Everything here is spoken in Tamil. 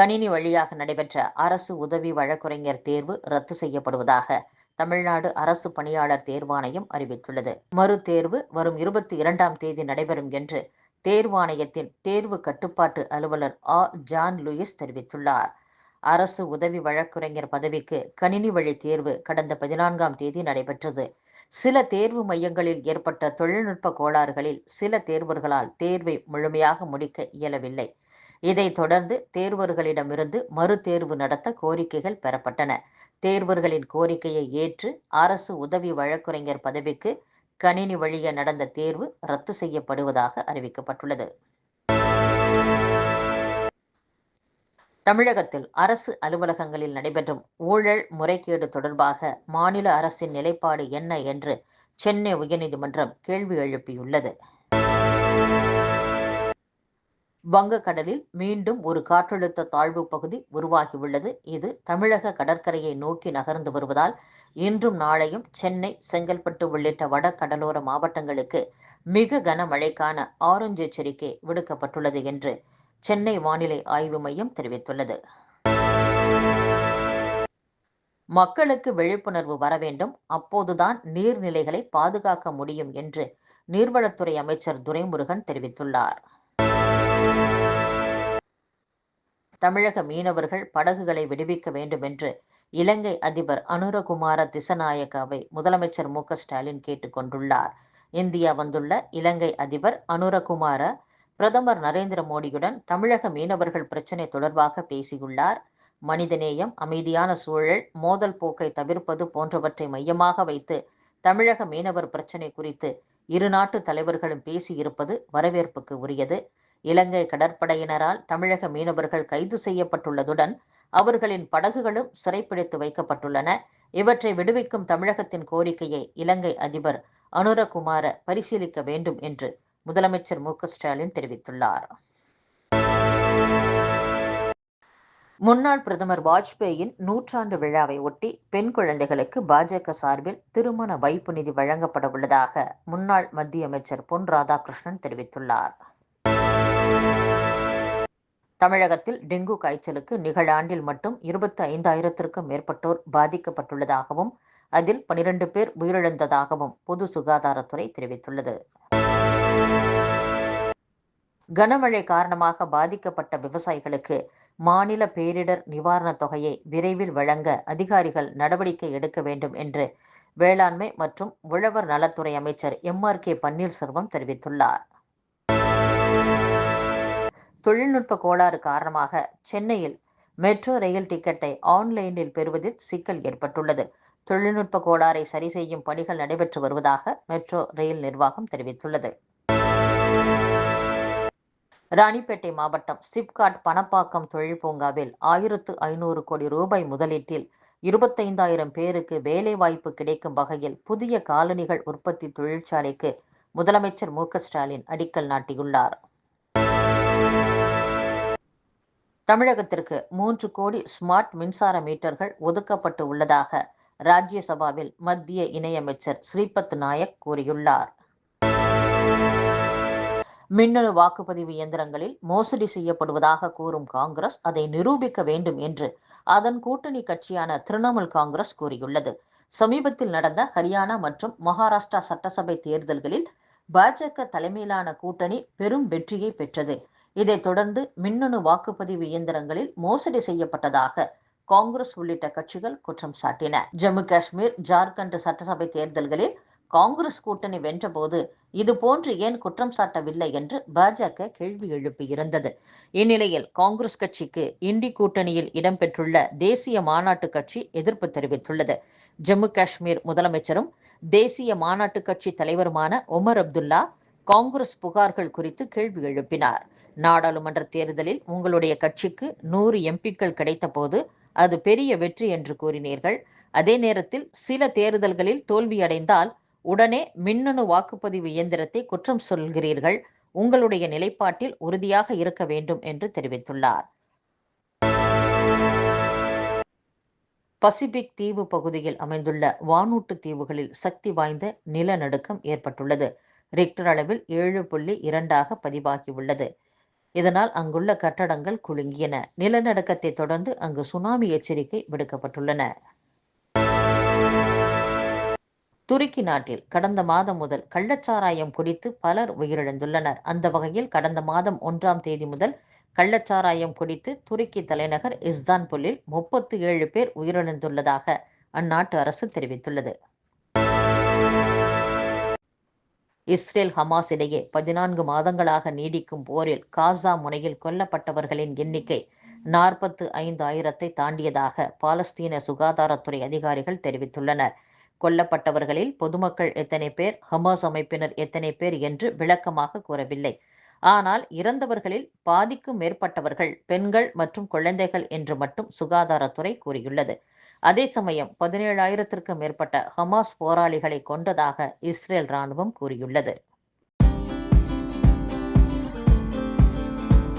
கணினி வழியாக நடைபெற்ற அரசு உதவி வழக்குரைஞர் தேர்வு ரத்து செய்யப்படுவதாக தமிழ்நாடு அரசு பணியாளர் தேர்வாணையம் அறிவித்துள்ளது. மறு தேர்வு வரும் இருபத்தி இரண்டாம் தேதி நடைபெறும் என்று தேர்வாணையத்தின் தேர்வு கட்டுப்பாட்டு அலுவலர் ஆ. ஜான் லூயிஸ் தெரிவித்துள்ளார். அரசு உதவி வழக்குரைஞர் பதவிக்கு கணினி வழி தேர்வு கடந்த பதினான்காம் தேதி நடைபெற்றது. சில தேர்வு மையங்களில் ஏற்பட்ட தொழில்நுட்ப கோளாறுகளில் சில தேர்வர்களால் தேர்வை முழுமையாக முடிக்க இயலவில்லை. இதைத் தொடர்ந்து தேர்வர்களிடமிருந்து மறு தேர்வு நடத்த கோரிக்கைகள் பெறப்பட்டன. தேர்வர்களின் கோரிக்கையை ஏற்று அரசு உதவி வழக்குரைஞர் பதவிக்கு கணினி வழிய நடந்த தேர்வு ரத்து செய்யப்படுவதாக அறிவிக்கப்பட்டுள்ளது. தமிழகத்தில் அரசு அலுவலகங்களில் நடைபெறும் ஊழல் முறைகேடு தொடர்பாக மாநில அரசின் நிலைப்பாடு என்ன என்று சென்னை உயர்நீதிமன்றம் கேள்வி எழுப்பியுள்ளது. வங்கக்கடலில் மீண்டும் ஒரு காற்றழுத்த தாழ்வு பகுதி உருவாகியுள்ளது. இது தமிழக கடற்கரையை நோக்கி நகர்ந்து வருவதால் இன்றும் நாளையும் சென்னை செங்கல்பட்டு உள்ளிட்ட வட கடலோர மாவட்டங்களுக்கு மிக கனமழைக்கான ஆரஞ்சு எச்சரிக்கை விடுக்கப்பட்டுள்ளது என்று சென்னை வானிலை ஆய்வு மையம் தெரிவித்துள்ளது. மக்களுக்கு விழிப்புணர்வு வர வேண்டும். அப்போதுதான் நீர்நிலைகளை பாதுகாக்க முடியும் என்று நீர்வளத்துறை அமைச்சர் துரைமுருகன் தெரிவித்துள்ளார். தமிழக மீனவர்கள் படகுகளை விடுவிக்க வேண்டும் என்று இலங்கை அதிபர் அனுரகுமார திசநாயக்காவை முதலமைச்சர் மு ஸ்டாலின் கேட்டுக்கொண்டுள்ளார் இந்தியா வந்துள்ள இலங்கை அதிபர் அனுரகுமார பிரதமர் நரேந்திர மோடியுடன் தமிழக மீனவர்கள் பிரச்சினை தொடர்பாக பேசியுள்ளார். மனிதநேயம் அமைதியான சூழல் மோதல் போக்கை தவிர்ப்பது போன்றவற்றை மையமாக வைத்து தமிழக மீனவர் பிரச்சினை குறித்து இரு நாட்டு தலைவர்களும் பேசியிருப்பது வரவேற்புக்கு உரியது. இலங்கை கடற்படையினரால் தமிழக மீனவர்கள் கைது செய்யப்பட்டுள்ளதுடன் அவர்களின் படகுகளும் சிறைப்பிடித்து வைக்கப்பட்டுள்ளன. இவற்றை விடுவிக்கும் தமிழகத்தின் கோரிக்கையை இலங்கை அதிபர் அனுரகுமார பரிசீலிக்க வேண்டும் என்று முதலமைச்சர் மு. ஸ்டாலின் தெரிவித்துள்ளார். முன்னாள் பிரதமர் வாஜ்பேயின் நூற்றாண்டு விழாவை ஒட்டி பெண் குழந்தைகளுக்கு பாஜக சார்பில் திருமண வைப்பு நிதி வழங்கப்பட உள்ளதாக முன்னாள் மத்திய அமைச்சர் பொன் ராதாகிருஷ்ணன் தெரிவித்துள்ளார். தமிழகத்தில் டெங்கு காய்ச்சலுக்கு நிகழாண்டில் மட்டும் இருபத்தி ஐந்தாயிரத்திற்கும் மேற்பட்டோர் பாதிக்கப்பட்டுள்ளதாகவும் அதில் பனிரெண்டு பேர் உயிரிழந்ததாகவும் பொது சுகாதாரத்துறை தெரிவித்துள்ளது. கனமழை காரணமாக பாதிக்கப்பட்ட விவசாயிகளுக்கு மாநில பேரிடர் நிவாரணத் தொகையை விரைவில் வழங்க அதிகாரிகள் நடவடிக்கை எடுக்க வேண்டும் என்று வேளாண்மை மற்றும் உழவர் நலத்துறை அமைச்சர் எம் ஆர் கே பன்னீர்செல்வம் தெரிவித்துள்ளார். தொழில்நுட்ப கோளாறு காரணமாக சென்னையில் மெட்ரோ ரயில் டிக்கெட்டை ஆன்லைனில் பெறுவதில் சிக்கல் ஏற்பட்டுள்ளது. தொழில்நுட்ப கோளாறை சரி செய்யும் பணிகள் நடைபெற்று வருவதாக மெட்ரோ ரயில் நிர்வாகம் தெரிவித்துள்ளது. ராணிப்பேட்டை மாவட்டம் சிப்காட் பணப்பாக்கம் தொழில் பூங்காவில் ஆயிரத்து ஐநூறு கோடி ரூபாய் முதலீட்டில் இருபத்தைந்தாயிரம் பேருக்கு வேலைவாய்ப்பு கிடைக்கும் வகையில் புதிய காலணிகள் உற்பத்தி தொழிற்சாலைக்கு முதலமைச்சர் மு ஸ்டாலின் அடிக்கல் நாட்டியுள்ளார். தமிழகத்திற்கு மூன்று கோடி ஸ்மார்ட் மின்சார மீட்டர்கள் ஒதுக்கப்பட்டு உள்ளதாக ராஜ்யசபாவில் மத்திய இணையமைச்சர் ஸ்ரீபத் நாயக் கூறியுள்ளார். மின்னணு வாக்குப்பதிவு இயந்திரங்களில் மோசடி செய்யப்படுவதாக கூறும் காங்கிரஸ் அதை நிரூபிக்க வேண்டும் என்று அதன் கூட்டணி கட்சியான திரிணாமுல் காங்கிரஸ் கூறியுள்ளது. சமீபத்தில் நடந்த ஹரியானா மற்றும் மகாராஷ்டிரா சட்டசபை தேர்தல்களில் பாஜக தலைமையிலான கூட்டணி பெரும் வெற்றியை பெற்றது. இதைத் தொடர்ந்து மின்னணு வாக்குப்பதிவு இயந்திரங்களில் மோசடி செய்யப்பட்டதாக காங்கிரஸ் உள்ளிட்ட கட்சிகள் குற்றம் சாட்டின. ஜம்மு காஷ்மீர் ஜார்க்கண்ட் சட்டசபை தேர்தல்களில் காங்கிரஸ் கூட்டணி வென்றபோது இதுபோன்று ஏன் குற்றம் சாட்டவில்லை என்று பாஜக கேள்வி எழுப்பியிருந்தது. இந்நிலையில் காங்கிரஸ் கட்சிக்கு இண்டி கூட்டணியில் இடம்பெற்றுள்ள தேசிய மாநாட்டு கட்சி எதிர்ப்பு தெரிவித்துள்ளது. ஜம்மு காஷ்மீர் முதலமைச்சரும் தேசிய மாநாட்டு கட்சி தலைவருமான ஒமர் அப்துல்லா காங்கிரஸ் புகார்கள் குறித்து கேள்வி எழுப்பினார். நாடாளுமன்ற தேர்தலில் உங்களுடைய கட்சிக்கு நூறு எம்பிக்கள் கிடைத்த போது அது பெரிய வெற்றி என்று கூறினீர்கள். அதே நேரத்தில் சில தேர்தல்களில் தோல்வியடைந்தால் உடனே மின்னணு வாக்குப்பதிவு இயந்திரத்தை குற்றம் சொல்கிறீர்கள். உங்களுடைய நிலைப்பாட்டில் உறுதியாக இருக்க வேண்டும் என்று தெரிவித்துள்ளார். பசிபிக் தீவு பகுதியில் அமைந்துள்ள வானூட்டு தீவுகளில் சக்தி வாய்ந்த நிலநடுக்கம் ஏற்பட்டுள்ளது. ரிக்டர் அளவில் ஏழு புள்ளி இரண்டாக பதிவாகியுள்ளது. இதனால் அங்குள்ள கட்டடங்கள் குலுங்கியன. நிலநடுக்கத்தை தொடர்ந்து அங்கு சுனாமி எச்சரிக்கை விடுக்கப்பட்டுள்ளன. துருக்கி நாட்டில் கடந்த மாதம் முதல் கள்ளச்சாராயம் குடித்து பலர் உயிரிழந்துள்ளனர். அந்த வகையில் கடந்த மாதம் ஒன்றாம் தேதி முதல் கள்ளச்சாராயம் குடித்து துருக்கி தலைநகர் இஸ்தான்புல்லில் முப்பத்து ஏழு பேர் உயிரிழந்துள்ளதாக அந்நாட்டு அரசு தெரிவித்துள்ளது. இஸ்ரேல் ஹமாஸ் இடையே பதினான்கு மாதங்களாக நீடிக்கும் போரில் காசா முனையில் கொல்லப்பட்டவர்களின் எண்ணிக்கை நாற்பத்து ஐந்து ஆயிரத்தை தாண்டியதாக பாலஸ்தீன சுகாதாரத்துறை அதிகாரிகள் தெரிவித்துள்ளனர். கொல்லப்பட்டவர்களில் பொதுமக்கள் எத்தனை பேர் ஹமாஸ் அமைப்பினர் எத்தனை பேர் என்று விளக்கமாக கூறவில்லை. ஆனால் இறந்தவர்களில் பாதிக்கும் மேற்பட்டவர்கள் பெண்கள் மற்றும் குழந்தைகள் என்று மட்டும் சுகாதாரத்துறை கூறியுள்ளது. அதே சமயம் பதினேழாயிரத்திற்கும் மேற்பட்ட ஹமாஸ் போராளிகளை கொண்டதாக இஸ்ரேல் ராணுவம் கூறியுள்ளது.